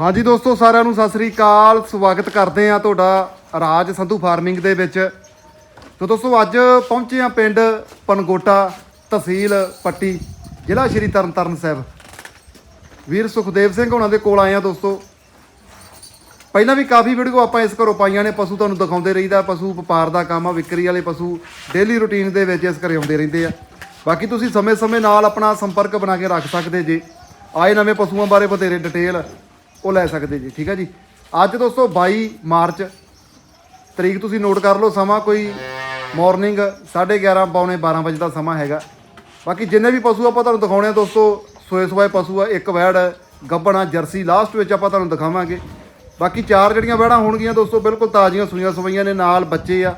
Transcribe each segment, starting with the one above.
ਹਾਂਜੀ ਦੋਸਤੋ, ਸਾਰਿਆਂ ਨੂੰ ਸਤਿ ਸ੍ਰੀ ਅਕਾਲ। ਸਵਾਗਤ ਕਰਦੇ ਆ ਤੁਹਾਡਾ ਰਾਜ ਸੰਧੂ ਫਾਰਮਿੰਗ ਦੇ ਵਿੱਚ। ਤੋ ਦੋਸਤੋ, ਅੱਜ ਪਹੁੰਚੇ ਆ ਪਿੰਡ ਪਨਗੋਟਾ ਤਹਿਸੀਲ ਪੱਟੀ, ਜ਼ਿਲ੍ਹਾ ਸ਼੍ਰੀ ਤਰਨਤਾਰਨ ਸਾਹਿਬ। ਵੀਰ ਸੁਖਦੇਵ ਸਿੰਘ ਉਹਨਾਂ ਦੇ ਕੋਲ ਆਏ ਆ ਦੋਸਤੋ। ਪਹਿਲਾਂ ਵੀ ਕਾਫੀ ਵੀਡੀਓ ਆਪਾਂ ਇਸ ਘਰੋਂ ਪਾਈਆਂ ਨੇ, ਪਸ਼ੂ ਤੁਹਾਨੂੰ ਦਿਖਾਉਂਦੇ ਰਹੀਦਾ, ਪਸ਼ੂ ਵਪਾਰ ਦਾ ਕੰਮ ਆ, ਵਿਕਰੀ ਵਾਲੇ ਪਸ਼ੂ ਡੇਲੀ ਰੁਟੀਨ ਦੇ ਵਿੱਚ ਇਸ ਘਰੇ ਆਉਂਦੇ ਰਹਿੰਦੇ ਆ। ਬਾਕੀ ਤੁਸੀਂ ਸਮੇਂ-ਸਮੇਂ ਨਾਲ ਆਪਣਾ ਸੰਪਰਕ ਬਣਾ ਕੇ ਰੱਖ ਸਕਦੇ ਜੇ। ਆਏ ਨਵੇਂ ਪਸ਼ੂਆਂ ਬਾਰੇ ਬਥੇਰੇ ਡਿਟੇਲ ਉਹ ਲੈ ਸਕਦੇ ਜੀ, ਠੀਕ ਹੈ ਜੀ। ਅੱਜ ਦੋਸਤੋ 22 ਮਾਰਚ, ਤਰੀਕ ਤੁਸੀਂ ਨੋਟ ਕਰ ਲਓ, ਸਮਾਂ ਕੋਈ ਮਾਰਨਿੰਗ 11:30 ਪੌਣੇ 12 ਵਜੇ ਦਾ ਸਮਾਂ ਹੈਗਾ। ਬਾਕੀ ਜਿੰਨੇ ਵੀ ਪਸ਼ੂ ਆਪਾਂ ਤੁਹਾਨੂੰ ਦਿਖਾਉਣੇ ਆ ਦੋਸਤੋ, ਸੋਏ ਸੋਏ ਪਸ਼ੂ ਆ, ਇੱਕ ਵੈੜ, ਗੱਬਣਾ, ਜਰਸੀ ਲਾਸਟ ਵਿੱਚ ਆਪਾਂ ਤੁਹਾਨੂੰ ਦਿਖਾਵਾਂਗੇ। ਬਾਕੀ ਚਾਰ ਜਿਹੜੀਆਂ ਵੈੜਾਂ ਹੋਣਗੀਆਂ ਦੋਸਤੋ, ਬਿਲਕੁਲ ਤਾਜ਼ੀਆਂ ਸੁਈਆਂ ਸਵਈਆਂ ਨੇ, ਨਾਲ ਬੱਚੇ ਆ।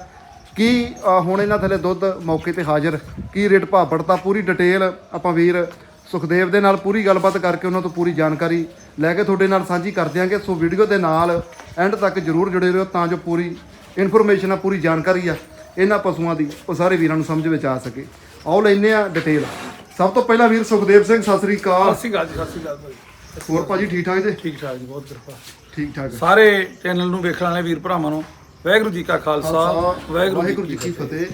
ਕੀ ਹੁਣ ਇਹਨਾਂ ਥੱਲੇ ਦੁੱਧ ਮੌਕੇ ਤੇ ਹਾਜ਼ਰ, ਕੀ ਰੇਟ ਭਾਪੜਤਾ ਪੂਰੀ ਡਿਟੇਲ ਆਪਾਂ ਵੀਰ ਸੁਖਦੇਵ ਦੇ ਨਾਲ ਪੂਰੀ ਗੱਲਬਾਤ ਕਰਕੇ ਉਹਨਾਂ ਤੋਂ ਪੂਰੀ ਜਾਣਕਾਰੀ ਲੈ ਕੇ ਤੁਹਾਡੇ ਨਾਲ ਸਾਂਝੀ ਕਰ ਦਿਆਂਗੇ। ਸੋ ਵੀਡੀਓ ਦੇ ਨਾਲ ਐਂਡ ਤੱਕ ਜਰੂਰ ਜੁੜੇ ਰਹੋ ਤਾਂ ਜੋ ਪੂਰੀ ਇਨਫੋਰਮੇਸ਼ਨ ਆ ਪੂਰੀ ਜਾਣਕਾਰੀ ਆ ਇਹਨਾਂ ਪਸ਼ੂਆਂ ਦੀ ਉਹ ਸਾਰੇ ਵੀਰਾਂ ਨੂੰ ਸਮਝ ਵਿੱਚ ਆ ਸਕੇ। ਆਓ ਲੈਨੇ ਆ ਡਿਟੇਲ ਸਭ ਤੋਂ ਪਹਿਲਾਂ ਵੀਰ ਸੁਖਦੇਵ ਸਿੰਘ ਸਤਿ ਸ੍ਰੀ ਅਕਾਲ। ਸਤਿ ਸ਼੍ਰੀ ਅਕਾਲ ਜੀ ਸਤਿ ਸ਼੍ਰੀ ਅਕਾਲ ਭਾਈ। ਹੋਰ ਭਾਜੀ ਠੀਕ ਠਾਕ ਜੀ? ਠੀਕ ਠਾਕ ਜੀ ਬਹੁਤ ਕਿਰਪਾ। ਠੀਕ ਠਾਕ ਸਾਰੇ ਚੈਨਲ ਨੂੰ ਵੇਖਣ ਵਾਲੇ ਵੀਰ ਭਰਾਵਾਂ ਨੂੰ ਵਾਹਿਗੁਰੂ ਜੀ ਕਾ ਖਾਲਸਾ ਵਾਹਿਗੁਰੂ ਜੀ ਕੀ ਫਤਿਹ।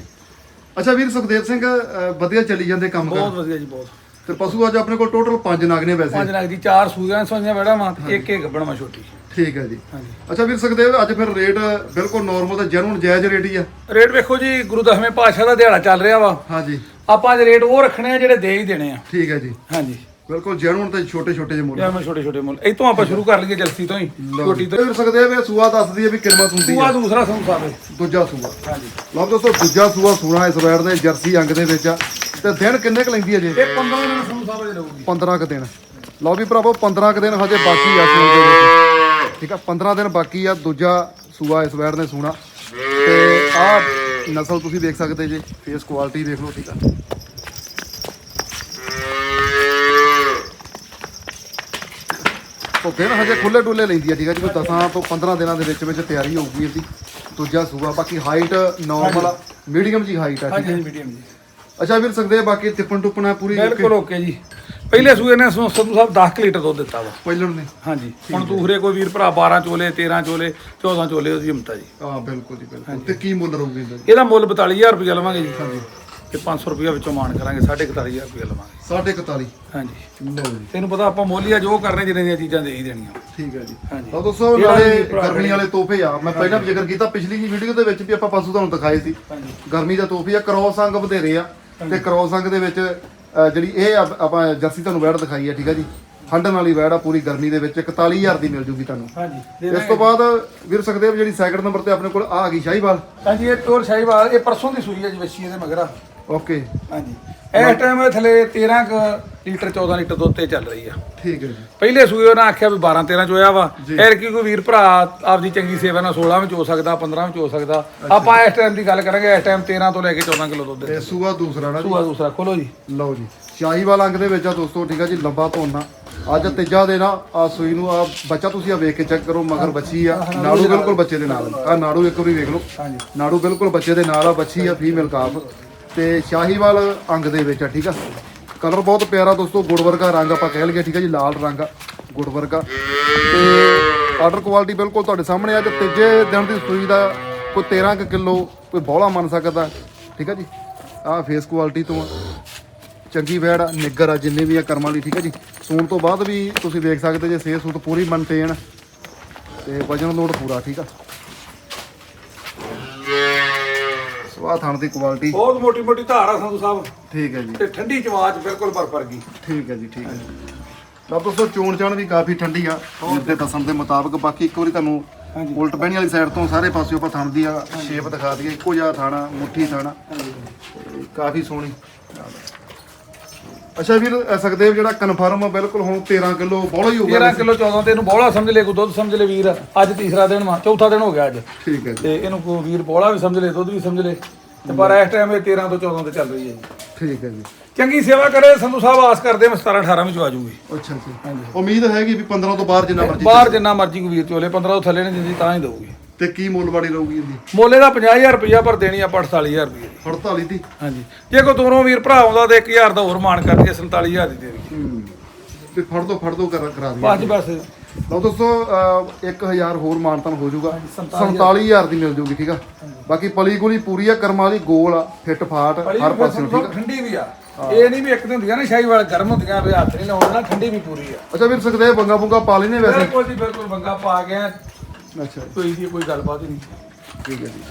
ਅੱਛਾ ਵੀਰ ਸੁਖਦੇਵ ਸਿੰਘ ਵਧੀਆ ਚੱਲੀ ਜਾਂਦੇ ਕੰਮ ਬਹੁਤ ਵਧੀਆ ਜੀ ਬਹੁਤ। ਤੇ ਪਸ਼ੂ ਅੱਜ ਆਪਣੇ ਕੋਲ ਟੋਟਲ 5 ਨਗ ਨੇ ਵੈਸੇ। ਪੰਜ ਲੱਖ ਦੀ ਚਾਰ ਸੂਈਆਂ ਸੋਈਆਂ ਬੜਾ ਮਾਂ ਇੱਕ ਇੱਕ ਗੱਬਣ ਮਾ ਛੋਟੀ ਠੀਕ ਹੈ ਜੀ। ਹਾਂਜੀ। ਅੱਛਾ ਵੀਰ ਸੁਖਦੇਵ ਅੱਜ ਫਿਰ ਰੇਟ ਬਿਲਕੁਲ ਨਾਰਮਲ ਤੇ ਜੈਨੂਨ ਜਾਇਜ਼ ਰੇਟ ਹੀ ਆ। ਰੇਟ ਵੇਖੋ ਜੀ ਗੁਰੂ ਦਸਵੇਂ ਪਾਤਸ਼ਾਹ ਦਾ ਦਿਹਾੜਾ ਚੱਲ ਰਿਹਾ ਵਾ। ਹਾਂਜੀ। ਆਪਾਂ ਅੱਜ ਰੇਟ ਉਹ ਰੱਖਣੇ ਆ ਜਿਹੜੇ ਦੇ ਹੀ ਦੇਣੇ ਆ। ਠੀਕ ਹੈ ਜੀ। ਹਾਂਜੀ। ਬਿਲਕੁਲ ਜੈਨੂਨ ਤੇ ਛੋਟੇ ਛੋਟੇ ਜਿਹੇ ਮੁੱਲ ਮੈਂ ਛੋਟੇ ਛੋਟੇ ਮੁੱਲ। ਇਤੋਂ ਆਪਾਂ ਸ਼ੁਰੂ ਕਰ ਲਈਏ ਜਲਸੀ ਤੋਂ ਹੀ ਛੋਟੀ ਤੋਂ ਵੀਰ ਸੁਖਦੇਵ ਇਹ ਸੂਆ ਦੱਸਦੀ ਹੈ ਵੀ ਕਿਰਮਤ ਹੁੰਦੀ ਸੂਆ ਆ ਦੂਸਰਾ ਸੰੂ ਸਾਹਿਬ ਦੂਜਾ ਸੂਆ। ਹਾਂਜੀ। ਲਓ ਦੋਸਤੋ ਦੂਜਾ ਸੂਆ ਸੂਣਾ ਇਸ ਵੈੜ ਦੇ ਜਰਸੀ ਅੰਗ ਦੇ ਵਿੱਚ ਆ। ਤੇ ਦਿਨ ਕਿੰਨੇ ਕ ਲੈਂਦੀ ਹੈ ਜੀ? ਇਹ 15 ਦਿਨ ਸੰੂ ਸਾਹਿਬ ਦੇ ਰਹੂਗੀ 15 ਕ ਦਿਨ। ਲਓ ਵੀ ਭਰਾਵੋ 15 ਕ ਦਿਨ ਹਜੇ ਬਾਕੀ ਆ ਸੂਣ ਦੇ ਵਿੱਚ। ਠੀਕ ਆ 15 ਦਿਨ ਬਾਕੀ ਆ ਦੂਜਾ ਸੂਆ ਇਸ ਵੈੜ ਨੇ ਸੂਣਾ। ਤੇ ਆਹ ਨਸਲ ਤੁਸੀਂ ਦੇਖ ਸਕਦੇ ਜੀ ਫੇਸ ਕੁਆਲਿਟੀ ਦੇਖ ਲਓ ਠੀਕ ਆ। ਉਹ ਦਿਨ ਹਜੇ ਖੁੱਲੇ ਡੁੱਲੇ ਲੈਂਦੀ ਆ ਠੀਕ ਆ ਜੀ ਕੋਈ 10 ਤੋਂ 15 ਦਿਨਾਂ ਦੇ ਵਿੱਚ ਵਿੱਚ ਤਿਆਰੀ ਹੋਊਗੀ ਇਹਦੀ। ਦੂਜਾ ਸੂਆ ਬਾਕੀ ਹਾਈਟ ਨਾਰਮਲ ਆ ਮੀਡੀਅਮ ਜੀ ਹਾਈਟ ਆ ਠੀਕ ਹਾਂਜੀ ਮੀਡੀਅਮ ਜੀ। ਅੱਛਾ ਵੀਰ ਸਕਦੇ ਬਾਕੀ ਟਿੱਪਣ ਟੁੱਪਣਾ ਪੂਰੀ ਬਿਲਕੁਲ ਓਕੇ। ਜੀ। ਪਹਿਲੇ ਸੂਏ ਨੇ ਸੰਧੂ ਸਾਹਿਬ 10 ਲੀਟਰ ਦੁੱਧ ਦਿੱਤਾ ਵਾ। ਪਹਿਲਣ ਨੇ। ਹਾਂਜੀ। ਹੁਣ ਦੂਸਰੇ ਕੋਈ ਵੀਰ ਭਰਾ 12 ਚੋਲੇ 13 ਚੋਲੇ 14 ਚੋਲੇ ਉਹਦੀ ਹਿੰਮਤ ਆ ਜੀ। ਹਾਂ ਬਿਲਕੁਲ ਜੀ ਬਿਲਕੁਲ। ਤੇ ਕੀ ਮੁੱਲ ਰਹੂਗੀ ਇਹਦਾ? ਇਹਦਾ ਮੁੱਲ 42000 ਰੁਪਏ ਲਵਾਂਗੇ ਜੀ। ਹਾਂਜੀ। ਤੇ 500 ਰੁਪਏ ਵਿੱਚੋਂ ਮਾਨ ਕਰਾਂਗੇ 41500 ਰੁਪਏ ਲਵਾਂਗੇ। ਸਾਢੇ 41 ਹਾਂਜੀ। ਲਓ ਜੀ। ਤੈਨੂੰ ਪਤਾ ਆਪਾਂ ਮੋਲੀਆ ਜੋ ਕਰਨੇ ਜਿੰਨੇ ਦੀਆਂ ਚੀਜ਼ਾਂ ਦੇ ਹੀ ਦੇਣੀਆਂ। ਠੀਕ ਹੈ ਜੀ। ਹਾਂਜੀ। ਤਾਂ ਦੋਸਤੋ ਨਾਲੇ ਗਰਮੀ ਵਾਲੇ ਤੋਹਫੇ ਆ। ਮੈਂ ਪਹਿਲਾਂ ਵੀ ਜ਼ਿਕਰ ਕੀਤਾ ਪਿਛਲੀ ਜੀ ਵੀਡੀਓ ਦੇ ਵਿੱਚ ਵੀ ਆਪਾਂ ਪਸ਼ੂ ਤੁਹਾਨੂੰ ਦਿਖਾਏ ਸੀ। ਗਰਮੀ ਦਾ ਤੋਹਫੇ ਆ ਕ੍ਰੋਸ ਅੰਗ ਬਥੇਰੇ ਆ। ਤੇ ਕ੍ਰੋਸ ਅੰਗ ਦੇ ਵਿੱਚ ਅ, ਜਿਹੜੀ ਇਹ ਆਪਾਂ ਜਰਸੀ ਤੁਹਾਨੂੰ ਵੈੜ ਦਿਖਾਈ ਆ ਠੀਕ ਹੈ ਜੀ? ਹੰਡਣ ਵਾਲੀ ਵੈੜ ਆ ਪੂਰੀ ਗਰਮੀ ਦੇ ਵਿੱਚ 41000 ਦੀ ਮਿਲ ਜੂਗੀ ਤੁਹਾਨੂੰ। ਹਾਂਜੀ ਦੇ ਇਸ ਤੋਂ ਬਾਅਦ ਵੀਰ ਸੁਖਦੇਵ ਜਿਹੜੀ ਸੈਕਿੰਡ ਨੰਬਰ ਤੇ ਆਪਣੇ ਕੋਲ ਆ ਗਈ ਸ਼ਾਹੀਵਾਲ। ਹਾਂਜੀ ਇਹ ਪਿਓਰ ਸ਼ਾਹੀਵਾਲ ਇਹ ਪਰਸੋਂ ਦੀ ਸੂਈ ਹੈ ਜੀ ਵੱਛੀ ਇਹਦੇ ਮਗਰਾ ਓਕੇ। ਹਾਂਜੀ। ਇਸ ਟਾਈਮ ਇਹ ਥਲੇ 13 ਕੁ ਲੀਟਰ 14 ਲੀਟਰ ਦੁੱਧ ਤੇ ਚੱਲ ਰਹੀ ਆ। ਠੀਕ ਹੈ ਜੀ। ਪਹਿਲੇ ਸੂਏ ਉਹਨਾਂ ਆਖਿਆ ਵੀ 12 13 ਚ ਹੋਇਆ ਵਾ। ਐਰ ਕੀ ਕੋਈ ਵੀਰ ਭਰਾ ਆਪਦੀ ਚੰਗੀ ਸੇਵਾ ਨਾਲ 16 ਵਿੱਚ ਹੋ ਸਕਦਾ 15 ਵਿੱਚ ਹੋ ਸਕਦਾ। ਆਪਾਂ ਇਸ ਟਾਈਮ ਦੀ ਗੱਲ ਕਰਾਂਗੇ ਇਸ ਟਾਈਮ 13 ਤੋਂ ਲੈ ਕੇ 14 ਕਿਲੋ ਦੁੱਧ ਤੇ ਸੂਆ ਦੂਸਰਾ ਨਾ ਸੂਆ ਦੂਸਰਾ ਖੋਲੋ ਜੀ। ਲਓ ਜੀ। ਸ਼ਾਹੀਵਾਲ ਅੰਗ ਦੇ ਵਿੱਚ ਆ ਦੋਸਤੋ ਠੀਕ ਆ ਜੀ ਲੰਬਾ ਧੋਣਾ ਅੱਜ ਤੀਜਾ ਦਿਨ ਆ ਆ ਸੂਈ ਨੂੰ ਆ ਬੱਚਾ ਤੁਸੀਂ ਆ ਵੇਖ ਕੇ ਚੈੱਕ ਕਰੋ ਮਗਰ ਬੱਚੀ ਆ। ਨਾੜੂ ਬਿਲਕੁਲ ਬੱਚੇ ਦੇ ਨਾਲ ਆ। ਨਾੜੂ ਇੱਕ ਵਾਰੀ ਵੇਖ ਲਓ। ਹਾਂਜੀ। ਨਾੜੂ ਬਿਲਕੁਲ ਬੱਚੇ ਦੇ ਨਾਲ ਆ ਬੱਚੀ ਆ ਫੀਮੇਲ ਕਾਫ ਤੇ ਸ਼ਾਹੀਵਾਲ ਅੰਗ ਦੇ ਵਿੱਚ ਆ, ਠੀਕ ਆ? ਕਲਰ ਬਹੁਤ ਪਿਆਰਾ ਦੋਸਤੋ ਗੁੜ ਵਰਗਾ ਰੰਗ ਆਪਾਂ ਕਹਿ ਲਈਏ, ਠੀਕ ਆ ਜੀ, ਲਾਲ ਰੰਗ ਆ ਗੁੜ ਵਰਗਾ ਤੇ ਆਰਡਰ ਕੁਆਲਿਟੀ ਬਿਲਕੁਲ ਤੁਹਾਡੇ ਸਾਹਮਣੇ ਅੱਜ ਤੀਜੇ ਦਿਨ ਦੀ ਸੂਈ ਦਾ ਕੋਈ 13 ਕੁ ਕਿਲੋ, ਕੋਈ ਬੋਲਾ ਮੰਨ ਸਕਦਾ, ਠੀਕ ਆ ਜੀ? ਆਹ ਫੇਸ ਕੁਆਲਿਟੀ ਤੋਂ ਆ। ਚੰਗੀ ਵੈੜ ਆ, ਨਿੱਗਰ ਆ, ਜਿੰਨੇ ਵੀ ਆ ਕਰਮਾਂ ਲਈ, ਠੀਕ ਹੈ ਜੀ? ਸੂਣ ਤੋਂ ਬਾਅਦ ਵੀ ਤੁਸੀਂ ਦੇਖ ਸਕਦੇ ਜੇ ਸਿਹਤ ਸੂਤ ਪੂਰੀ ਮੇਨਟੇਨ ਤੇ ਵਜਨ ਲੋਡ ਪੂਰਾ, ਠੀਕ ਆ? ਸਵਾਹ ਥਣ ਦੀ ਕੁਆਲਿਟੀ ਬਹੁਤ ਮੋਟੀ ਮੋਟੀ ਧਾਰ ਆ ਸੰਧੂ ਸਾਹਿਬ। ਠੀਕ ਹੈ ਜੀ। ਤੇ ਠੰਡੀ ਚਵਾਚ ਬਿਲਕੁਲ ਬਰਫ ਵਰਗੀ ਠੀਕ ਹੈ ਜੀ ਠੀਕ ਹੈ ਤਾਂ ਦੋਸਤੋ ਚੋਣ ਚਾਣ ਵੀ ਕਾਫੀ ਠੰਡੀ ਆ। ਜਿੱਦੇ ਦੱਸਣ ਦੇ ਮੁਤਾਬਕ ਬਾਕੀ ਇੱਕ ਵਾਰੀ ਤੁਹਾਨੂੰ। ਉਲਟ ਬਹਿਣੀ ਵਾਲੀ ਸਾਈਡ ਤੋਂ ਸਾਰੇ ਪਾਸਿਓਂ ਆਪਾਂ ਥਣ ਦੀ ਆ ਸ਼ੇਪ ਦਿਖਾ ਦਈਏ। ਇੱਕੋ ਜਿਹਾ ਥਾਣਾ ਮੁੱਠੀ ਥਾਣਾ ਕਾਫੀ ਸੋਹਣੀ। ਅੱਛਾ ਵੀਰ ਅ, ਸੁਖਦੇਵ ਜਿਹੜਾ ਕਨਫਰਮ ਆ ਬਿਲਕੁਲ ਹੁਣ 13 ਕਿਲੋ ਬੋਲਾ ਹੀ ਹੋ ਗਿਆ 13 ਕਿਲੋ 14 ਤੇ ਇਹਨੂੰ ਬੋਲਾ ਸਮਝ ਲੈ ਕੋ ਦੁੱਧ ਸਮਝ ਲੈ ਵੀਰ। ਅੱਜ ਤੀਸਰਾ ਦਿਨ ਵਾ ਚੌਥਾ ਦਿਨ ਹੋ ਗਿਆ ਅੱਜ। ਠੀਕ ਹੈ ਤੇ ਇਹਨੂੰ ਕੋ ਵੀਰ ਬੋਲਾ ਵੀ ਸਮਝ ਲੈ ਦੁੱਧ ਵੀ ਸਮਝ ਲੈ। ਤੇ ਪਰ ਇਸ ਟਾਈਮ ਇਹ 13 ਤੋਂ 14 ਤੇ ਚੱਲ ਰਹੀ ਹੈ ਜੀ। ਠੀਕ ਹੈ ਜੀ। ਚੰਗੀ ਸੇਵਾ ਕਰੇ ਸੰਧੂ ਸਾਹਿਬ ਆਸ ਕਰਦੇ ਮੈਂ 17 18 ਵਿੱਚ ਆ ਜਾਊਗੀ ਅੱਛਾ ਜੀ। ਉਮੀਦ ਹੈਗੀ ਵੀ 15 ਤੋਂ ਬਾਹਰ ਜਿੰਨਾ ਮਰਜ਼ੀ ਬਾਹਰ ਜਿੰਨਾ ਮਰਜ਼ੀ ਕੋ ਵੀਰ ਚੋਲੇ 15 ਤੋਂ ਥੱਲੇ ਨਹੀਂ ਦਿੰਦੀ ਤਾਂ ਹੀ ਦਊਗੀ। ਤੇ ਕੀ ਮੁੱਲ ਵਾੜੀ ਰਹੂਗੀ ਇਹਦੀ? ਮੋਲੇ ਦਾ 50000 ਰੁਪਇਆ ਪਰ ਦੇਣੀ ਆਪਾਂ 48000 ਰੁਪਏ ਦੀ 48 ਦੀ? ਹਾਂਜੀ। ਜੇ ਕੋ ਦੋਨੋਂ ਵੀਰ ਭਰਾ ਆਉਂਦਾ ਤੇ 1000 ਦਾ ਹੋਰ ਮਾਨ ਕਰਕੇ 47000 ਦੀ ਦੇ ਦੇਣੀ ਹੂੰ। ਤੇ ਫੜ ਦੋ ਫੜ ਦੋ ਕਰ ਕਰਾ ਦੀ ਬਸ। ਲਓ ਦੋਸਤੋ ਅਹ, 1000 ਹੋਰ ਮਾਨਤਨ ਹੋ ਜਾਊਗਾ। ਹਾਂਜੀ, 47,000 47000 ਦੀ ਮਿਲ ਜੂਗੀ ਠੀਕ ਆ? ਬਾਕੀ ਪਲੀ ਗੁਲੀ ਪੂਰੀ ਆ ਕਰਮਾਂ ਵਾਲੀ ਗੋਲ ਆ ਫਿੱਟ ਫਾਟ ਹਰ ਪਾਸੇ ਠੀਕ ਆ? ਠੰਡੀ ਵੀ ਆ। ਇਹ ਨਹੀਂ ਵੀ ਇੱਕ ਦਿਨ ਹੁੰਦੀਆਂ ਨਾ ਸ਼ਾਹੀ ਵਾਲ ਗਰਮ ਹੁੰਦੀਆਂ ਵੀ ਹੱਥ ਨਹੀਂ ਲਾਉਣਾ ਠੰਡੀ ਵੀ ਪੂਰੀ ਆ। ਅੱਛਾ ਵੀਰ ਸਕਦੇ ਬੰਗਾ ਬੁੰਗਾ ਪਾ ਲੈਨੇ ਵੈਸੇ? ਬਿਲਕੁਲ ਜੀ ਬਿਲਕੁਲ ਬੰਗਾ ਪਾ ਗਿਆ ਅੱਛਾ ਕੋਈ ਦੀ ਕੋਈ ਗੱਲਬਾਤ ਨਹੀਂ। ਠੀਕ ਹੈ ਜੀ।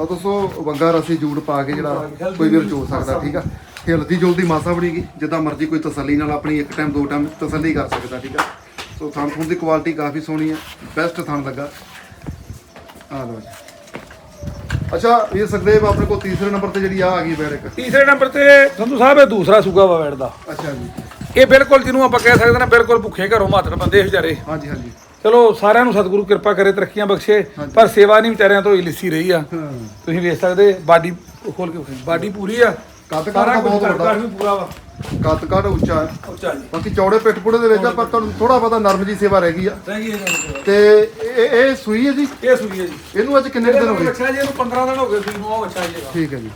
ਆ ਦੋਸਤੋ ਬੰਗਾ ਰਸੀ ਜੂੜ ਪਾ ਕੇ ਜਿਹੜਾ ਕੋਈ ਵੀਰ ਚੋ ਸਕਦਾ ਠੀਕ ਆ? ਹਿਲਦੀ ਜੁਲਦੀ ਮਾਸਾ ਬਣੇਗੀ ਜਿੱਦਾਂ ਮਰਜ਼ੀ ਕੋਈ ਤਸੱਲੀ ਨਾਲ ਆਪਣੀ ਇੱਕ ਟਾਈਮ ਦੋ ਟਾਈਮ ਤਸੱਲੀ ਕਰ ਸਕਦਾ ਠੀਕ ਆ? ਸੋ ਥਣ ਥੁਣ ਦੀ ਕੁਆਲਿਟੀ ਕਾਫੀ ਸੋਹਣੀ ਆ ਬੈਸਟ ਥਣ ਲੱਗਾ। ਆ ਲਓ ਜੀ। ਅੱਛਾ ਵੀਰ ਸੁਖਦੇਵ ਆਪਣੇ ਕੋਲ ਤੀਸਰੇ ਨੰਬਰ ਤੇ ਜਿਹੜੀ ਆ ਆ ਗਈ ਬੈੜ ਇੱਕ ਤੀਸਰੇ ਨੰਬਰ ਤੇ ਸੰਧੂ ਸਾਹਿਬ ਇਹ ਦੂਸਰਾ ਸੂਗਾ ਵਾ ਵੈੜ ਦਾ। ਅੱਛਾ ਜੀ। ਇਹ ਬਿਲਕੁਲ ਜਿਹਨੂੰ ਆਪਾਂ ਕਹਿ ਸਕਦੇ ਨਾ ਬਿਲਕੁਲ ਭੁੱਖੇ ਘਰੋਂ ਮਾਤਰ ਬੰਦੇ ਵਿਚਾਰੇ। ਹਾਂਜੀ ਹਾਂਜੀ। ਚਲੋ ਸਾਰਿਆਂ ਨੂੰ ਸਤਿਗੁਰੂ ਕਿਰਪਾ ਕਰੇ ਤਰੱਕੀਆਂ ਬਖਸ਼ੇ ਪਰ ਸੇਵਾ ਨਹੀਂ ਵਿਚਾਰਿਆਂ ਤੋਂ ਹੀ ਲਿੱਸੀ ਰਹੀ ਆ। ਹਾਂ। ਤੁਸੀਂ ਵੇਖ ਸਕਦੇ ਬਾਡੀ ਖੋਲ ਕੇ। ਬਾਡੀ ਪੂਰੀ ਆ। ਕੱਦ ਕੁਝ ਬਹੁਤ ਵੱਡਾ। ਪੂਰਾ ਵਾ। ਕੱਦ ਕਾਠ ਉੱਚਾ ਹੈ। ਉੱਚਾ ਜੀ। ਬਾਕੀ ਚੌੜੇ ਪਿੱਠ ਪੁੜੇ ਦੇ ਵਿੱਚ ਆ ਪਰ ਤੁਹਾਨੂੰ ਥੋੜਾ ਬਹੁਤਾ ਨਰਮ ਜੀ ਸੇਵਾ ਰਹਿ ਗਈ ਆ। ਰਹਿ ਗਈ ਇਹ ਤੇ ਇਹ ਇਹ ਸੂਈ ਹੈ ਜੀ? ਇਹ ਸੂਈ ਹੈ ਜੀ। ਇਹਨੂੰ ਅੱਜ ਕਿੰਨੇ ਕੁ ਦਿਨ ਹੋ ਗਏ? ਬੱਚਾ ਜੀ ਇਹਨੂੰ 15 ਦਿਨ ਹੋ ਗਏ ਸੂਈ ਨੂੰ ਉਹ ਬੱਚਾ ਜੀ ਇਹਦਾ। ਠੀਕ ਹੈ ਜੀ।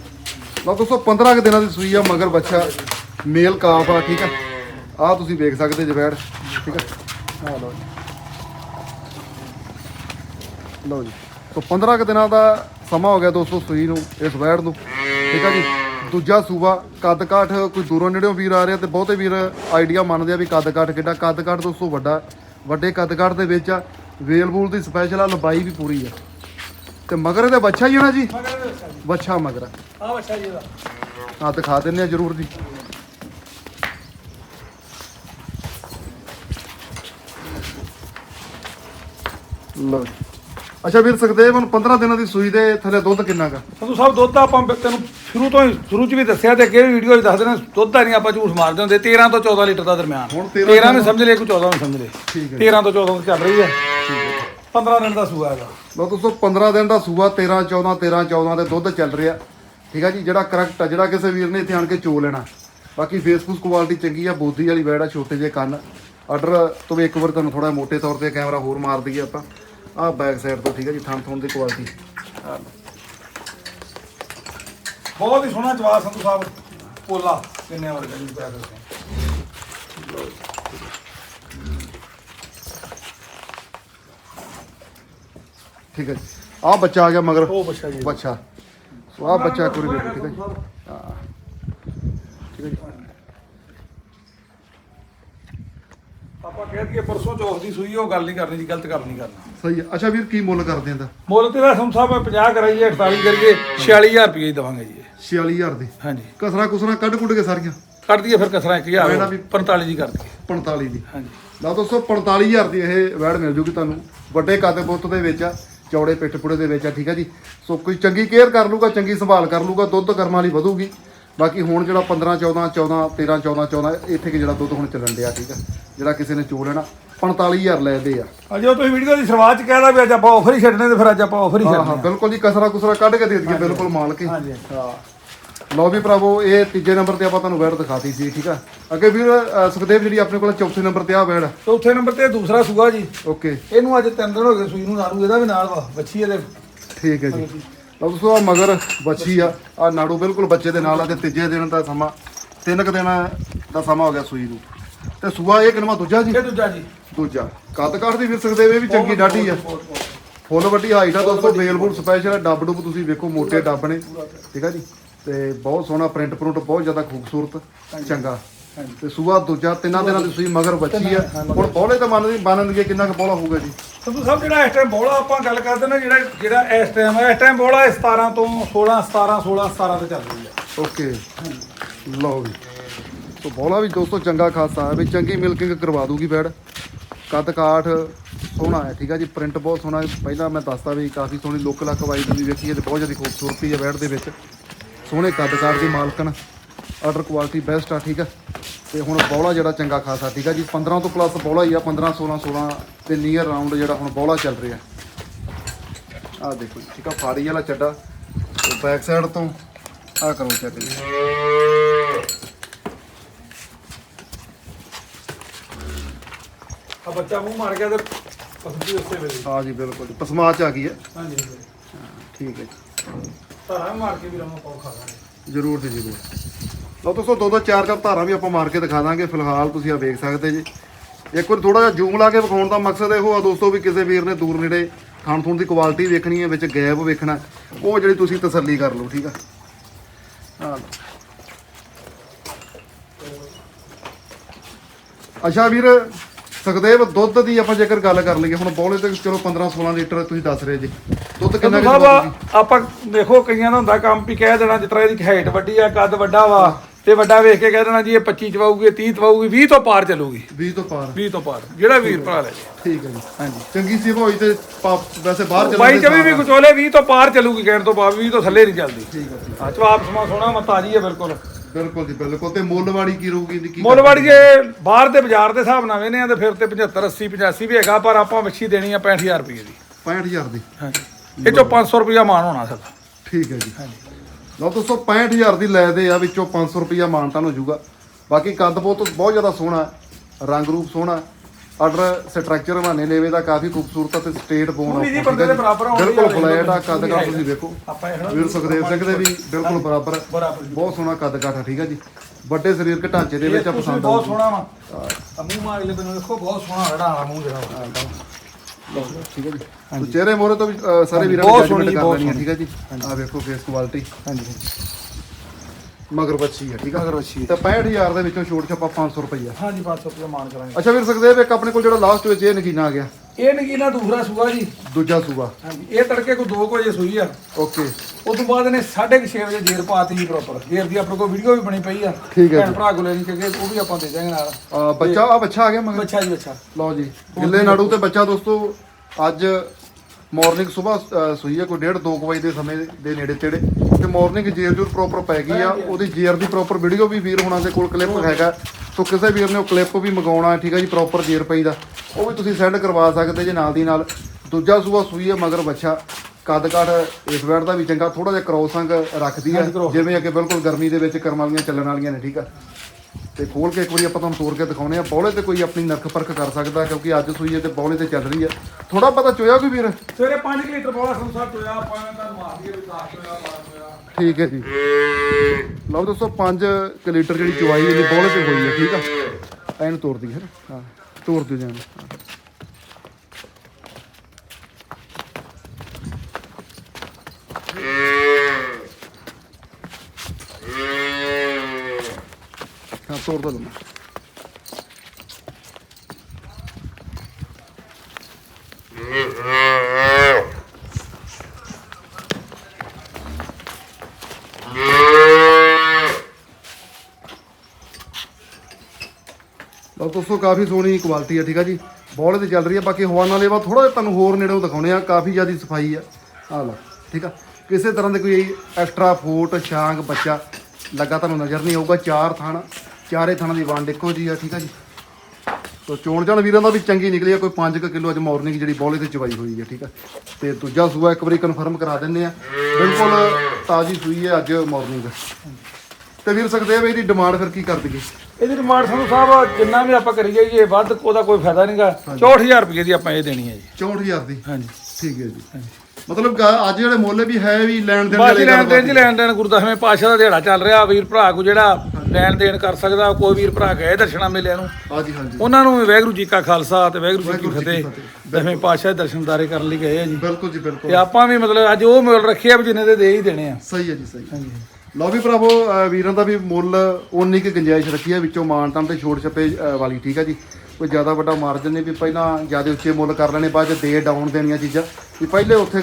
ਲਓ ਦੋਸਤੋ 15 ਕੁ ਦਿਨਾਂ ਦੀ ਸੂਈ ਆ ਮਗਰ ਬੱਚਾ ਮੇਲ ਕਾਫ ਆ ਠੀਕ ਆ ਆ ਤੁਸੀਂ ਵੇਖ ਸਕਦੇ ਜੇ ਬੈੜ ਠੀਕ ਆ ਆ ਲਓ ਜੀ। ਲਓ ਜੀ। ਸੋ 15 ਕੁ ਦਿਨਾਂ ਦਾ ਸਮਾਂ ਹੋ ਗਿਆ ਦੋਸਤੋ ਸੂਈ ਨੂੰ ਇਸ ਬੈੜ ਨੂੰ। ਠੀਕ ਆ ਜੀ? ਦੂਜਾ ਸੂਬਾ ਕੱਦ ਕਾਠ ਕੋਈ ਦੂਰੋਂ ਨੇੜਿਓਂ ਵੀਰ ਆ ਰਿਹਾ ਤੇ ਬਹੁਤੇ ਵੀਰ ਆਈਡੀਆ ਮੰਨਦੇ ਆ ਵੀ ਕੱਦ ਕਾਠ ਕਿੱਡਾ ਕੱਦ ਕਾਠ ਦੋਸਤੋ ਵੱਡਾ ਵੱਡੇ ਕੱਦ ਕਾਠ ਦੇ ਵਿੱਚ ਆ ਵੇਲ ਬੂਲ ਦੀ ਸਪੈਸ਼ਲ ਆ ਲੰਬਾਈ ਵੀ ਪੂਰੀ ਆ। ਤੇ ਮਗਰ ਇਹਦੇ ਬੱਚਾ ਹੀ ਆ ਨਾ ਜੀ? ਬੱਚਾ ਮਗਰ ਆ। ਬੱਚਾ ਜੀ ਇਹਦਾ। ਆ ਦਿਖਾ ਦਿੰਨੇ ਆ ਜਰੂਰ ਜੀ। ਲਓ। ਜੀ। ਅੱਛਾ ਵੀਰ ਸੁਖਦੇਵ ਹੁਣ 15 ਦਿਨਾਂ ਦੀ ਸੂਈ ਦੇ ਥੱਲੇ ਦੁੱਧ ਕਿੰਨਾ ਗਾ ਸੰਧੂ ਸਾਹਿਬ ਦੁੱਧ ਦਾ ਆਪਾਂ ਤੈਨੂੰ ਸ਼ੁਰੂ ਤੋਂ ਹੀ ਸ਼ੁਰੂ ਚ ਵੀ ਦੱਸਿਆ ਤੇ ਅੱਗੇ ਵੀ ਵੀਡੀਓ 'ਚ ਦੱਸ ਦੇਣਾ ਦੁੱਧ ਦਾ ਨਹੀਂ ਆਪਾਂ ਝੂਠ ਮਾਰਦੇ ਹੁੰਦੇ 13 ਤੋਂ 14 ਲੀਟਰ ਦਾ ਦਰਮਿਆਨ। ਹੁਣ 13 13 ਨੇ ਸਮਝ ਲਿਆ ਕੋਈ 14 ਨੇ ਸਮਝ ਲਿਆ ਠੀਕ ਹੈ 13 ਤੋਂ 14 ਤੱਕ ਚੱਲ ਰਹੀ ਹੈ। 15 ਦਿਨ ਦਾ ਸੂਆ ਹੈਗਾ। ਲਓ ਦੋਸਤੋ 15 ਦਿਨ ਦਾ ਸੂਆ 13 14 13 14 ਦੇ ਦੁੱਧ ਚੱਲ ਰਿਹਾ। ਠੀਕ ਆ ਜੀ ਜਿਹੜਾ ਕਰੈਕਟ ਆ ਜਿਹੜਾ ਕਿਸੇ ਵੀਰ ਨੇ ਇੱਥੇ ਆਣ ਕੇ ਚੋ ਲੈਣਾ। ਬਾਕੀ ਫੇਸਬੁੱਕ ਕੁਆਲਿਟੀ ਚੰਗੀ ਆ ਬੋਦੀ ਵਾਲੀ ਵੈੜ ਆ ਛੋਟੇ ਜਿਹੇ ਕੰਨ। ਆਰਡਰ ਤੋਂ ਇੱਕ ਵਾਰ ਤੁਹਾਨੂੰ ਥੋੜਾ ਮੋਟੇ ਤੌਰ ਤੇ ਕੈਮਰਾ ਹੋਰ ਮਾਰ ਦਈਏ ਆਪਾਂ। ਆਹ ਬੈਕ ਸਾਈਡ ਤੋਂ ਠੀਕ ਆ ਜੀ ਥਣ ਥਣ ਦੀ ਕੁਆਲਿਟੀ ਬਹੁਤ ਹੀ ਸੋਹਣਾ ਜਵਾਬ ਸੰਧੂ ਸਾਹਿਬ। ਪੋਲਾ ਕਿੰਨੇ ਵਰਗਾ ਜੀ ਪਿਆ ਕਰਦੇ ਠੀਕ ਹੈ ਜੀ। ਆਹ ਬੱਚਾ ਆ ਗਿਆ ਮਗਰ। ਉਹ ਬੱਚਾ ਜੀ। ਬੱਚਾ। ਸੋ ਆਹ ਬੱਚਾ ਕੁੜੀ ਦੇਖੋ ਠੀਕ ਹੈ ਜੀ ਹਾਂ ਠੀਕ ਹੈ ਜੀ ਪਰਸੋਂ ਚੌਥ ਦੀ ਸੂਈ ਉਹ ਗੱਲ ਨਹੀਂ ਕਰਨੀ ਜੀ ਗਲਤ ਗੱਲ ਨਹੀਂ ਕਰਨਾ। ਸਹੀ ਹੈ ਅੱਛਾ ਵੀਰ ਕੀ ਮੁੱਲ ਕਰਦੇ ਆਂ ਦਾ ਮੁੱਲ ਤੇ ਦਾ ਸੰਧੂ ਸਾਹਿਬ ਮੈਂ 50 ਕਰਾਈਏ 48 ਕਰੀਏ 46000 ਰੁਪਏ ਦਵਾਂਗੇ ਜੀ ਇਹ। 46000 ਦੇ? ਹਾਂਜੀ। ਕਸਰਾ ਕੁਸਰਾ ਕੱਢ ਕੁੱਟ ਕੇ ਸਾਰੀਆਂ? ਕੱਢ ਦਈਏ ਫਿਰ ਕਸਰਾ 1000 ਇਹਦਾ ਵੀ- 45 ਦੀ ਕਰ ਦਈਏ 45 ਦੀ। ਹਾਂਜੀ। ਲਓ ਦੋਸਤੋ 45000 ਦੀ ਇਹ ਵੈੜ ਮਿਲ ਜੂਗੀ ਤੁਹਾਨੂੰ। ਵੱਡੇ ਕੱਦ ਬੁੱਤ ਦੇ ਵਿੱਚ ਆ ਚੌੜੇ ਪਿੱਠ ਪੁੜੇ ਦੇ ਵਿੱਚ ਆ ਠੀਕ ਆ ਜੀ। ਸੋ ਕੋਈ ਚੰਗੀ ਕੇਅਰ ਕਰ ਲੂਗਾ ਚੰਗੀ ਸੰਭਾਲ ਕਰ ਲੂਗਾ ਦੁੱਧ ਕਰਮਾਂ ਵਾਲੀ ਵਧੂਗੀ। ਬਾਕੀ ਹੁਣ ਜਿਹੜਾ 15 14 14 13 14 14 ਇੱਥੇ ਕਿ ਜਿਹੜਾ ਦੁੱਧ ਹੁਣ ਚੱਲਣ ਡਿਆ ਠੀਕ ਆ ਜਿਹੜਾ ਕਿਸੇ ਨੇ ਚੋ ਲੈਣਾ 45000 ਲੈਦੇ ਆ। ਅਜੇ ਤੁਸੀਂ ਵੀਡੀਓ ਦੀ ਸ਼ੁਰੂਆਤ ਚ ਕਹਿਦਾ ਵੀ ਅੱਜ ਆਪਾਂ ਆਫਰ ਹੀ ਛੱਡਣੇ ਤੇ ਫਿਰ ਅੱਜ ਆਪਾਂ ਆਫਰ ਹੀ ਛੱਡਣੇ ਹਾਂ ਬਿਲਕੁਲ ਜੀ ਕਸਰਾ ਕੁਸਰਾ ਕੱਢ ਕੇ ਦੇ ਦਈਏ ਬਿਲਕੁਲ ਮਾਲ ਕੇ ਹਾਂਜੀ ਹਾਂ। ਲਓ ਵੀ ਭਰਾਵੋ ਇਹ ਤੀਜੇ ਨੰਬਰ ਤੇ ਆਪਾਂ ਤੁਹਾਨੂੰ ਵੈੜ ਦਿਖਾਤੀ ਸੀ ਠੀਕ ਆ। ਅੱਗੇ ਵੀਰ ਅ, ਸੁਖਦੇਵ ਜਿਹੜੀ ਆਪਣੇ ਕੋਲ ਚੌਥੇ ਨੰਬਰ ਤੇ ਆ ਵੈੜ। ਚੌਥੇ ਨੰਬਰ ਤੇ ਦੂਸਰਾ ਸੂਆ ਜੀ। ਓਕੇ। ਇਹਨੂੰ ਅੱਜ ਤਿੰਨ ਦਿਨ ਹੋ ਗਏ ਸੂਈ ਨੂੰ ਨਾਰੂ ਇਹਦਾ ਵੀ ਨਾਲ ਵਾ ਬੱਚੀ ਇਹਦੇ। ਠੀਕ ਹੈ ਜੀ। ਲਓ ਦੋਸਤੋ ਆ ਮਗਰ ਬੱਚੀ ਆ ਆ ਨਾੜੂ ਬਿਲਕੁਲ ਬੱਚੇ ਦੇ ਨਾਲ ਆ ਤੇ ਤੀਜੇ ਦਿਨ ਦਾ ਸਮਾਂ ਤਿੰਨ ਕੁ ਦਿਨ ਦਾ ਸਮਾਂ ਹੋ ਗਿਆ ਸੂਈ ਨੂੰ। ਤੇ ਸੂਆ ਇਹ ਕਿਨਵਾ ਦੂਜਾ ਜੀ? ਇਹ ਦੂਜਾ ਜੀ। ਦੂਜਾ। ਕੱਦ ਕਾਠ ਦੀ ਫਿਰ ਸਕਦੇ ਇਹ ਵੀ ਚੰਗੀ ਡਾਢੀ ਆ। ਫੁੱਲ ਵੱਡੀ ਹਾਈਟ ਆ ਦੋਸਤੋ ਬੇਲਬੂਲ ਸਪੈਸ਼ਲ ਆ ਡੱਬ ਡੁੱਬ ਤੁਸੀਂ ਵੇਖੋ ਮੋਟੇ ਡੱਬ ਨੇ। ਠੀਕ ਆ ਜੀ? ਤੇ ਬਹੁਤ ਸੋਹਣਾ ਪ੍ਰਿੰਟ ਪ੍ਰਿੰਟ ਬਹੁਤ ਜ਼ਿਆਦਾ ਖੂਬਸੂਰਤ ਚੰਗਾ। ਤੇ ਸੂਆ ਦੂਜਾ ਤਿੰਨਾਂ ਦਿਨਾਂ ਦੀ ਸੂਈ ਮਗਰ ਬੱਚੀ ਆ। ਹੁਣ ਬੌਲੇ ਤਾਂ ਮੰਨਦੀ ਮੰਨਣਗੇ ਕਿੰਨਾ ਕੁ ਬੌਲਾ ਹੋਊਗਾ ਜੀ। ਸੰਧੂ ਸਾਹਿਬ ਜਿਹੜਾ ਇਸ ਟਾਈਮ ਬੋਲਾ ਆਪਾਂ ਗੱਲ ਕਰਦੇ ਨਾ ਜਿਹੜਾ ਜਿਹੜਾ ਇਸ ਟਾਈਮ ਇਸ ਟਾਈਮ ਬੋਲਾ 17 ਤੋਂ 16 17 16 17 ਤੇ ਚੱਲ ਰਹੀ ਹੈ ਓਕੇ। ਲਓ ਵੀ ਸੋ ਬੋਲਾ ਵੀ ਦੋਸਤੋ ਚੰਗਾ ਖਾਸਾ ਹੈ ਵੀ ਚੰਗੀ ਮਿਲਕਿੰਗ ਕਰਵਾ ਦੂਗੀ ਬੈਡ ਕੱਦ ਕਾਠ ਸੋਹਣਾ ਹੈ ਠੀਕ ਹੈ ਜੀ। ਪ੍ਰਿੰਟ ਬਹੁਤ ਸੋਹਣਾ ਹੈ। ਪਹਿਲਾਂ ਮੈਂ ਦੱਸਦਾ ਵੀ ਕਾਫੀ ਸੋਹਣੀ ਲੁੱਕ ਲੱਕ ਵਾਈ ਦੀ ਵੇਖੀ ਹੈ ਤੇ ਬਹੁਤ ਜ਼ਿਆਦਾ ਖੂਬਸੂਰਤੀ ਹੈ ਬੈਡ ਦੇ ਵਿੱਚ। ਸੋਹਣੇ ਕੱਦ ਕਾਠ ਦੀ ਮਾਲਕਣ। ਆਰਡਰ ਕੁਆਲਿਟੀ ਬੈਸਟ ਆ ਠੀਕ ਹੈ ਤੇ ਹੁਣ ਬੌਲਾ ਜਿਹੜਾ ਚੰਗਾ ਖਾਸਾ ਠੀਕ ਹੈ ਜੀ? 15 ਤੋਂ ਪਲੱਸ ਬੌਲਾ ਹੀ ਆ 15 16 16 ਤੇ ਨੀਅਰ ਰਾਉਂਡ ਜਿਹੜਾ ਹੁਣ ਬੌਲਾ ਚੱਲ ਰਿਹਾ। ਆਹ ਦੇਖੋ ਜੀ ਠੀਕ ਆ? ਫਾੜੀ ਵਾਲਾ ਚੱਡਾ। ਤੇ ਬੈਕ ਸਾਈਡ ਤੋਂ ਆਹ ਕਰੋ ਚੈੱਕ ਜੀ। ਆ ਬੱਚਾ ਮੂੰਹ ਮਾਰ ਗਿਆ ਤੇ ਪਸੰਦੀ ਉਸੇ ਵੇਲੇ। ਹਾਂ ਜੀ ਬਿਲਕੁਲ ਪਸਮਾ ਚ ਆ ਗਈ ਹੈ ਹਾਂਜੀ ਠੀਕ ਹੈ ਜੀ। ਧਾਰਾ ਮਾਰ ਕੇ ਵੀ ਰਮਾ ਪਾਉ ਖਾ ਲਾਂਗੇ ਜ਼ਰੂਰ ਤੇ ਜ਼ਰੂਰ। ਲਓ ਦੋਸਤੋ ਦੋ ਦੋ ਚਾਰ ਚਾਰ ਧਾਰਾਂ ਵੀ ਆਪਾਂ ਮਾਰ ਕੇ ਦਿਖਾ ਦਾਂਗੇ। ਫਿਲਹਾਲ ਤੁਸੀਂ ਆ ਵੇਖ ਸਕਦੇ ਜੀ। ਇੱਕ ਵਾਰ ਥੋੜਾ ਜਿਹਾ ਜ਼ੂਮ ਲਾ ਕੇ ਵਿਖਾਉਣ ਦਾ ਮਕਸਦ ਇਹੋ ਆ ਦੋਸਤੋ ਵੀ ਕਿਸੇ ਵੀਰ ਨੇ ਦੂਰ ਨੇੜੇ ਖਾਣ ਖੂਣ ਦੀ ਕੁਆਲਿਟੀ ਵੇਖਣੀ ਹੈ ਵਿੱਚ ਗੈਪ ਵੇਖਣਾ। ਉਹ ਜਿਹੜੀ ਤੁਸੀਂ ਤਸੱਲੀ ਕਰ ਲਓ ਠੀਕ ਆ। ਅੱਛਾ ਵੀਰ ਸੁਖਦੇਵ ਦੁੱਧ ਦੀ ਆਪਾਂ ਜੇਕਰ ਗੱਲ ਕਰ ਲਈਏ ਹੁਣ ਬੋਲੇ ਤੇ ਚਲੋ 15 16 ਲੀਟਰ ਤੁਸੀਂ ਦੱਸ ਰਹੇ ਜੀ। ਦੁੱਧ ਕਿੰਨਾ ਸੰਧੂ ਕੁ ਸਾਹਿਬ ਦਊਗੀ? ਆਪਾਂ ਦੇਖੋ ਕਈਆਂ ਦਾ ਹੁੰਦਾ ਕੰਮ ਵੀ ਕਹਿ ਦੇਣਾ ਜਿਸ ਤਰ੍ਹਾਂ ਇਹਦੀ ਹਾਈਟ ਵੱਡੀ ਆ ਕੱਦ ਵੱਡਾ ਵਾ। ਤੇ ਵੱਡਾ ਵੇਖ ਕੇ ਕਹਿ ਦੇਣਾ ਜੀ ਇਹ 25 ਚਵਾਊਗੀ 30 ਚਵਾਊਗੀ 20 ਤੋਂ ਪਾਰ ਚੱਲੂਗੀ। 20 ਤੋਂ ਪਾਰ। 20 ਤੋਂ ਪਾਰ। ਜਿਹੜਾ ਵੀਰ ਭਰਾ ਲੈ ਜੇ। ਠੀਕ ਹੈ ਜੀ। ਹਾਂਜੀ। ਚੰਗੀ ਸੀ ਹੋਈ ਤੇ ਵੈਸੇ ਬਾਹਰ ਚੱਲਣ ਬਾਈ ਕभी ਵੀ ਕੁਚੋਲੇ 20 ਤੋਂ ਪਾਰ ਚੱਲੂਗੀ ਕਹਿਣ ਤੋਂ ਬਾਅਦ 20 ਤੋਂ ਥੱਲੇ ਨਹੀਂ ਚੱਲਦੀ। ਠੀਕ ਹੈ ਆ ਜਵਾਬ ਸਮਾ ਸੋਹਣਾ ਮਤਾ ਜੀ ਹੈ ਬਿਲਕੁਲ। ਬਿਲਕੁਲ ਜੀ ਬਿਲਕੁਲ। ਤੇ ਮੁੱਲਵਾੜੀ ਕੀ ਰਹੂਗੀ ਦੀ ਕੀ ਮੁੱਲਵਾੜੀ ਜੇ ਬਾਹਰ ਦੇ ਬਾਜ਼ਾਰ ਦੇ ਹਿਸਾਬ ਨਾਲ ਵੇਨੇ ਆ ਤੇ ਫਿਰ ਤੇ 75 80 85 ਵੀ ਹੈਗਾ ਪਰ ਆਪਾਂ ਮੱਛੀ ਦੇਣੀ ਆ 65000 ਰੁਪਏ ਦੀ। 65000 ਦੀ। ਹਾਂਜੀ। ਇਹ ਚੋਂ 500 ਰੁਪਇਆ ਮਾਨ ਹੋਣਾ ਸਰ ਠੀਕ ਹੈ ਜੀ। ਲਓ ਦੋਸਤੋ 65000 ਦੀ ਲੈ ਦੇ ਆ ਵਿੱਚੋਂ 500 ਰੁਪਿਆ ਮਾਨਤਾਨ ਹੋ ਜਾਊਗਾ। ਬਾਕੀ ਕੱਦ ਬਹੁਤ ਬਹੁਤ ਜ਼ਿਆਦਾ ਸੋਹਣਾ। ਰੰਗ ਰੂਪ ਸੋਹਣਾ ਆਰਡਰ ਸਟਰਕਚਰ ਬਹਾਨੇ ਲੈਵੇ ਦਾ ਕਾਫੀ ਖੂਬਸੂਰਤ ਤੇ ਸਟੇਟ ਬੋਨ ਬੰਦੇ ਬਿਲਕੁਲ ਫਲੈਟ ਆ ਕੱਦ ਕਾਠ ਤੁਸੀਂ ਵੇਖੋ। ਵੀਰ ਸੁਖਦੇਵ ਸਿੰਘ ਦੇ ਵੀ ਬਿਲਕੁਲ ਬਰਾਬਰ। ਬਹੁਤ ਸੋਹਣਾ ਕੱਦ ਕਾਠ ਆ ਠੀਕ ਹੈ ਜੀ। ਵੱਡੇ ਸਰੀਰਕ ਢਾਂਚੇ ਦੇ ਵਿੱਚ ਆ ਪਸੰਦ ਬਹੁਤ ਸੋਹਣਾ ਵਾ। ਮੂੰਹ ਮਾਰ ਲੈ ਮੈਨੂੰ ਦੇਖੋ ਬਹੁਤ ਸੋਹਣਾ ਰੜਾ ਮੂੰਹ ਜਿਹੜਾ। ਠੀਕ ਹੈ ਜੀ ਤੋ ਚਿਹਰੇ ਮੋਰੇ ਤੋਂ ਵੀ ਅ, ਸਾਰੇ ਵੀਰਾਂ ਬਹੁਤ ਸੋਹਣੀ, ਕਰ ਬਹੁਤ ਲੈਣੀ ਹੈ ਠੀਕ ਹੈ ਜੀ? ਆ ਵੇਖੋ ਫੇਸ ਕੁਆਲਿਟੀ ਹਾਂਜੀ। ਮਗਰ ਬੱਚੀ ਹੈ ਠੀਕ ਆ ਮਗਰ ਵੱਛੀ ਹੈ। ਤੇ 65000 ਦੇ ਵਿੱਚੋਂ ਛੋਟ ਛੱਪਾ 500 ਰੁਪਈਆ। ਹਾਂਜੀ 500 ਰੁਪਏ ਮਾਨ ਕਰਾਂਗੇ। ਅੱਛਾ ਵੀਰ ਸੁਖਦੇਵ ਇੱਕ ਆਪਣੇ ਕੋਲ ਜਿਹੜਾ ਲਾਸਟ ਵਿੱਚ ਇਹ ਨਗੀਨਾ ਆ ਗਿਆ। ਇਹ ਨਗੀਨਾ ਦੂਸਰਾ ਸੂਆ ਜੀ। ਦੂਜਾ ਸੂਬਾ ਹਾਂਜੀ ਇਹ ਤੜਕੇ ਕੋ 2 ਵਜੇ ਸੂਈ ਆ। ਓਕੇ। ਉਸ ਤੋਂ ਬਾਅਦ ਇਹਨੇ 6:30 ਵਜੇ ਜੇਰ ਪਾਤੀ ਜੀ ਪ੍ਰੋਪਰ ਜੇਰ ਦੀ ਆਪਣੇ ਕੋਲ ਵੀਡੀਓ ਵੀ ਬਣੀ ਪਈ ਆ। ਠੀਕ ਹੈ ਭੈਣ ਭਰਾ ਕੋਲ ਲੈਣੀ ਚਾਹੀਏ ਉਹ ਵੀ ਆਪਾਂ ਦੇ ਜਾਵਾਂਗੇ ਨਾਲ। ਆ ਬੱਚਾ ਆ ਬੱਚਾ ਆ ਗਿਆ ਮਗਰ? ਬੱਚਾ ਜੀ ਬੱਚਾ। ਲਓ ਜੀ ਗਿੱਲੇ ਨਾੜੂ ਤੇ ਬੱਚਾ ਦੋਸਤੋ ਅੱਜ ਮਾਰਨਿੰਗ ਸਵੇਰ ਸੂਈ ਹੈ ਕੋਈ 1.5 2 ਵਜੇ ਦੇ ਸਮੇਂ ਦੇ ਨੇੜੇ ਤੇੜੇ। ਤੇ ਮਾਰਨਿੰਗ ਜੇਰ ਜੂਰ ਪ੍ਰੋਪਰ ਪੈ ਗਈ ਆ। ਉਹਦੀ ਜੇਰ ਦੀ ਪ੍ਰੋਪਰ ਵੀਡੀਓ ਵੀ ਵੀਰ ਹੋਣਾ ਦੇ ਕੋਲ ਕਲਿੱਪ ਹੈਗਾ। ਸੋ ਕਿਸੇ ਵੀਰ ਨੇ ਉਹ ਕਲਿੱਪ ਵੀ ਮੰਗਾਉਣਾ ਹੈ, ਠੀਕ ਹੈ ਜੀ ਪ੍ਰੋਪਰ ਜੇਰ ਪਈ ਦਾ। ਉਹ ਵੀ ਤੁਸੀਂ ਸੈਂਡ ਕਰਵਾ ਸਕਦੇ ਜੇ ਨਾਲ ਦੀ ਨਾਲ। ਦੂਜਾ ਸੂਆ ਸੂਈ ਹੈ ਮਗਰ ਬੱਚਾ। ਕੱਦ ਕਾਠ ਇਸ ਵੈਟ ਦਾ ਵੀ ਚੰਗਾ ਥੋੜਾ ਜਿਹਾ ਕ੍ਰੋਸ ਅੰਗ ਰੱਖਦੀ ਹੈ ਜਿਵੇਂ ਕਿ ਬਿਲਕੁਲ ਗਰਮੀ ਦੇ ਵਿੱਚ ਕਰਮ ਵਾਲੀਆਂ ਚੱਲਣ ਵਾਲੀਆਂ ਨੇ ਠੀਕ ਆ। ਤੇ ਖੋਲ ਕੇ ਇੱਕ ਵਾਰੀ ਆਪਾਂ ਤੁਹਾਨੂੰ ਤੋੜ ਕੇ ਦਿਖਾਉਣੇ ਆ ਬੌਲੇ ਤੇ ਕੋਈ ਆਪਣੀ ਨਰਖ ਪਰਖ ਕਰ ਸਕਦਾ ਕਿਉਂਕਿ ਅੱਜ ਸੂਈ ਹੈ ਤੇ ਬੌਲੇ ਤੇ ਚੱਲ ਰਹੀ ਹੈ। ਥੋੜਾ ਪਤਾ ਚੋਇਆ ਕੋਈ ਵੀਰ? ਸਵੇਰੇ 5 ਲੀਟਰ ਬੋਲਾ ਸੰਸਾਰ ਟੋਇਆ ਆਪਾਂ ਤਾਂ ਮਾਰ ਦਈਏ ਵੀ 10 ਟੋਇਆ 12 ਟੋਇਆ ਠੀਕ ਹੈ ਜੀ। ਲਓ ਦੋਸਤੋ 5 ਲੀਟਰ ਜਿਹੜੀ ਚਵਾਈ ਇਹਦੀ ਬੌਲੇ ਤੇ ਹੋਈ ਹੈ ਠੀਕ ਆ? ਇਹਨੂੰ ਤੋੜ ਦਈਏ ਹੈ ਹਾਂ ਤੋੜ ਦਿਓ ਜਾਨ। ਹਾਂ ਤੋੜ ਦੋ ਲਓ ਦੋਸਤੋ, ਕਾਫੀ ਸੋਹਣੀ ਕੁਆਲਿਟੀ ਹੈ ਠੀਕ ਆ ਜੀ। ਬੌਲੇ ਤੇ ਚੱਲ ਰਹੀ ਹੈ ਬਾਕੀ ਹਵਾਨਾ ਵਾ ਥੋੜਾ ਜਿਹਾ ਤੁਹਾਨੂੰ ਹੋਰ ਨੇੜੋਂ ਦਿਖਾਉਣੇ ਆ। ਕਾਫੀ ਜ਼ਿਆਦਾ ਸਫ਼ਾਈ ਆ। ਆ ਲਓ, ਠੀਕ ਆ। ਕਿਸੇ ਤਰ੍ਹਾਂ ਦੇ ਕੋਈ ਐਕਸਟਰਾ ਫੂਟ, ਛਾਂਗ, ਬੱਚਾ, ਲੱਗਾ ਤੁਹਾਨੂੰ ਨਜ਼ਰ ਨਹੀਂ ਆਊਗਾ। ਚਾਰ ਥਾਣਾ। ਚਾਰੇ ਥਣਾਂ ਦੀ ਵੰਡ ਇੱਕੋ ਜੀ ਆ ਠੀਕ ਆ ਜੀ। ਸੋ ਚੋਣ ਜਾਣ ਵੀਰਾਂ ਦਾ ਵੀ ਚੰਗੀ ਨਿਕਲੀ ਆ ਕੋਈ 5 ਕਿਲੋ ਅੱਜ ਮਾਰਨਿੰਗ ਜਿਹੜੀ ਬੌਲੇ ਤੇ ਚਵਾਈ ਹੋਈ ਹੈ ਠੀਕ ਆ। ਤੇ ਦੂਜਾ ਸੂਆ ਇੱਕ ਵਾਰੀ ਕਨਫਰਮ ਕਰਾ ਦਿੰਨੇ ਆ। ਬਿਲਕੁਲ ਤਾਜ਼ੀ ਸੂਈ ਹੈ ਅੱਜ ਮਾਰਨਿੰਗ ਤੇ ਵੀਰ ਸਕਦੇ ਆ ਵੀ ਇਹਦੀ ਡਿਮਾਂਡ ਫਿਰ ਕੀ ਕਰ ਦਈਏ? ਇਹਦੀ ਡਿਮਾਂਡ ਸਾਨੂੰ ਸਾਹਿਬ ਜਿੰਨਾ ਵੀ ਆਪਾਂ ਕਰੀ ਜਾਈਏ ਵੱਧ ਉਹਦਾ ਕੋਈ ਫਾਇਦਾ ਨਹੀਂਗਾ 64000 ਰੁਪਏ ਦੀ ਆਪਾਂ ਇਹ ਦੇਣੀ ਹੈ ਜੀ। 64000 ਦੀ? ਹਾਂਜੀ। ਠੀਕ ਹੈ ਜੀ। ਮਤਲਬ ਅੱਜ ਜਿਹੜੇ ਮੁੱਲ ਵੀ ਹੈ ਵੀ ਲੈਣ ਦੇਣ ਵਾਲੇ ਲੈਣ ਦੇਣ ਜੀ ਲੈਣ ਦੇਣ ਗੁਰਦਸਵੇਂ ਪਾਸ਼ਾ ਦਾ ਦਿਹਾੜਾ ਚੱਲ ਰਿਹਾ ਵੀਰ ਭਰਾ ਕੋ ਜਿਹੜਾ ਲੈਣ ਦੇਣ ਕਰ ਸਕਦਾ ਕੋਈ ਵੀਰ ਭਰਾ ਗਏ ਦਰਸ਼ਨਾਂ ਮੇਲਿਆਂ ਨੂੰ। ਹਾਂਜੀ ਹਾਂਜੀ। ਉਹਨਾਂ ਨੂੰ ਵੀ ਵਾਹਿਗੁਰੂ ਜੀ ਕਾ ਖਾਲਸਾ ਤੇ ਵਾਹਿਗੁਰੂ ਜੀ ਕੀ ਫਤਿਹ। ਦਸਵੇਂ ਪਾਸ਼ਾ ਦੇ ਦਰਸ਼ਨਦਾਰੇ ਕਰਨ ਲਈ ਗਏ ਆ ਜੀ। ਬਿਲਕੁਲ ਜੀ ਬਿਲਕੁਲ। ਤੇ ਆਪਾਂ ਵੀ ਮਤਲਬ ਅੱਜ ਉਹ ਮੁੱਲ ਰੱਖੇ ਆ ਵੀ ਜਿੰਨੇ ਦੇ ਦੇ ਹੀ ਦੇਣੇ ਆ। ਸਹੀ ਹੈ ਜੀ ਸਹੀ ਲਓ ਵੀ ਭਰਾਵੋ ਵੀਰਾਂ ਦਾ ਵੀ ਮੁੱਲ ਉਨੀ ਕੁ ਗੁੰਜਾਇਸ਼ ਰੱਖੀ ਹੈ ਵਿੱਚੋਂ ਮਾਨਤਾਂ ਤੇ ਛੋਟ ਛੱਪੇ ਵਾਲੀ ਠੀਕ ਹੈ ਜੀ। ਕੋਈ ਜ਼ਿਆਦਾ ਵੱਡਾ ਮਾਰਜਨ ਨਹੀਂ ਵੀ ਪਹਿਲਾਂ ਜ਼ਿਆਦਾ ਉੱਚੇ ਮੁੱਲ ਕਰ ਲੈਣੇ ਬਾਅਦ ਚ ਦੇ ਡਾਊਨ ਦੇਣੀਆਂ ਚੀਜ਼ਾਂ। ਵੀ ਪਹਿਲੇ ਉੱਥੇ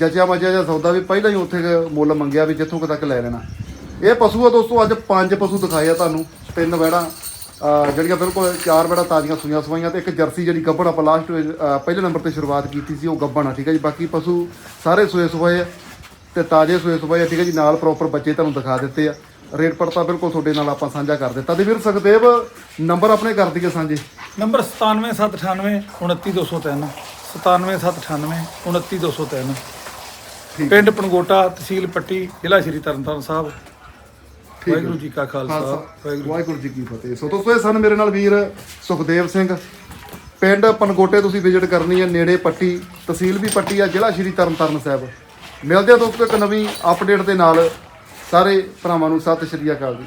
ਜਚਿਆ ਮਜਿਆ ਜਾਂ ਸੌਦਾ ਵੀ ਪਹਿਲਾਂ ਹੀ ਉੱਥੇ ਮੁੱਲ ਮੰਗਿਆ ਵੀ ਜਿੱਥੋਂ ਤੱਕ ਲੈ ਲੈਣਾ। ਇਹ ਪਸ਼ੂ ਆ ਦੋਸਤੋ ਅੱਜ ਪੰਜ ਪਸ਼ੂ ਦਿਖਾਏ ਆ ਤੁਹਾਨੂੰ। ਤਿੰਨ ਵੈੜਾਂ ਅਹ ਜਿਹੜੀਆਂ ਬਿਲਕੁਲ ਚਾਰ ਵੈੜਾਂ ਤਾਜ਼ੀਆਂ ਸੂਈਆਂ ਸਵਾਈਆਂ ਤੇ ਇੱਕ ਜਰਸੀ ਜਿਹੜੀ ਗੱਭਣ ਆਪਾਂ ਲਾਸਟ ਪਹਿਲੇ ਨੰਬਰ ਤੇ ਸ਼ੁਰੂਆਤ ਕੀਤੀ ਸੀ ਉਹ ਗੱਭਣ ਆ ਠੀਕ ਹੈ ਜੀ? ਬਾਕੀ ਪਸ਼ੂ ਸਾਰੇ ਸੂਏ ਸਵਾਏ ਆ ਤੇ ਤਾਜ਼ੇ ਸੂਏ ਸੂਏ ਆ ਠੀਕ ਹੈ ਜੀ? ਨਾਲ ਪ੍ਰੋਪਰ ਬੱਚੇ ਤੁਹਾਨੂੰ ਦਿਖਾ ਦਿੱਤੇ ਆ। ਰੇਟ ਪੜਤਾ ਬਿਲਕੁਲ ਤੁਹਾਡੇ ਨਾਲ ਆਪਾਂ ਸਾਂਝਾ ਕਰ ਦਿੱਤਾ। ਤੇ ਵੀਰ ਸੁਖਦੇਵ ਨੰਬਰ ਆਪਣੇ ਕਰ ਦਈਏ ਸਾਂਝੇ। ਨੰਬਰ 97798 29203 97798 29203 ਠੀਕ। ਪਿੰਡ ਪਣਗੋਟਾ ਤਹਿਸੀਲ ਪੱਟੀ ਜ਼ਿਲ੍ਹਾ ਸ਼੍ਰੀ ਤਰਨਤਾਰਨ ਸਾਹਿਬ। ਵਾਹਿਗੁਰੂ ਜੀ ਕਾ ਖਾਲਸਾ ਵਾਹਿਗੁਰੂ ਵਾਹਿਗੁਰੂ ਜੀ ਕੀ ਫਤਿਹ। ਸੋ ਦੋਸਤੋ ਇਹ ਸਨ ਮੇਰੇ ਨਾਲ ਵੀਰ ਸੁਖਦੇਵ ਸਿੰਘ। ਪਿੰਡ ਪਨਗੋਟੇ ਤੁਸੀਂ ਵਿਜ਼ਿਟ ਕਰਨੀ ਹੈ ਨੇੜੇ ਪੱਟੀ ਤਹਿਸੀਲ ਵੀ ਪੱਟੀ ਆ ਜ਼ਿਲ੍ਹਾ ਸ਼੍ਰੀ ਤਰਨਤਾਰਨ ਸਾਹਿਬ। ਮਿਲਦੇ ਆ ਦੋਸਤੋ ਇੱਕ ਨਵੀਂ ਅਪਡੇਟ ਦੇ ਨਾਲ। ਸਾਰੇ ਭਰਾਵਾਂ ਨੂੰ ਸਤਿ ਸ਼੍ਰੀ ਅਕਾਲ ਜੀ।